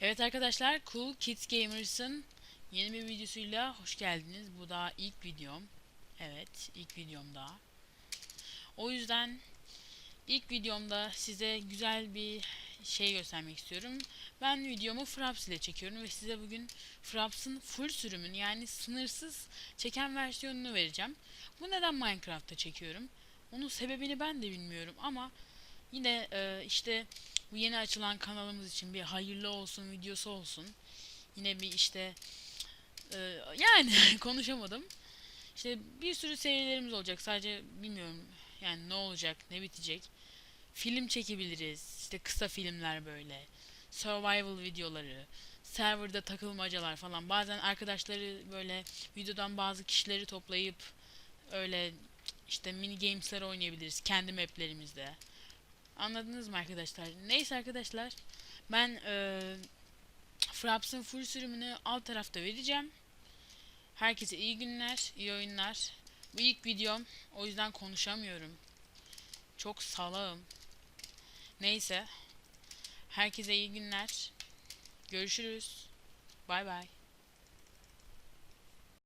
Evet arkadaşlar Cool Kids Gamers'ın yeni bir videosuyla hoş geldiniz. Bu da ilk videom. Evet ilk videom daha. O yüzden ilk videomda size güzel bir şey göstermek istiyorum. Ben videomu Fraps ile çekiyorum ve size bugün Fraps'ın full sürümünü yani sınırsız çeken versiyonunu vereceğim. Bu neden Minecraft'ta çekiyorum? Onun sebebini ben de bilmiyorum ama yine e, işte bu yeni açılan kanalımız için bir hayırlı olsun videosu olsun. Yine bir işte e, yani konuşamadım. İşte bir sürü serilerimiz olacak. Sadece bilmiyorum yani ne olacak, ne bitecek. Film çekebiliriz. İşte kısa filmler böyle. Survival videoları. Serverda takılmacalar falan. Bazen arkadaşları böyle videodan bazı kişileri toplayıp öyle işte mini games'ler oynayabiliriz kendi maplerimizde. Anladınız mı arkadaşlar? Neyse arkadaşlar. Ben e, Fraps'ın full sürümünü alt tarafta vereceğim. Herkese iyi günler, iyi oyunlar. Bu ilk videom. O yüzden konuşamıyorum. Çok salağım. Neyse. Herkese iyi günler. Görüşürüz. Bay bay.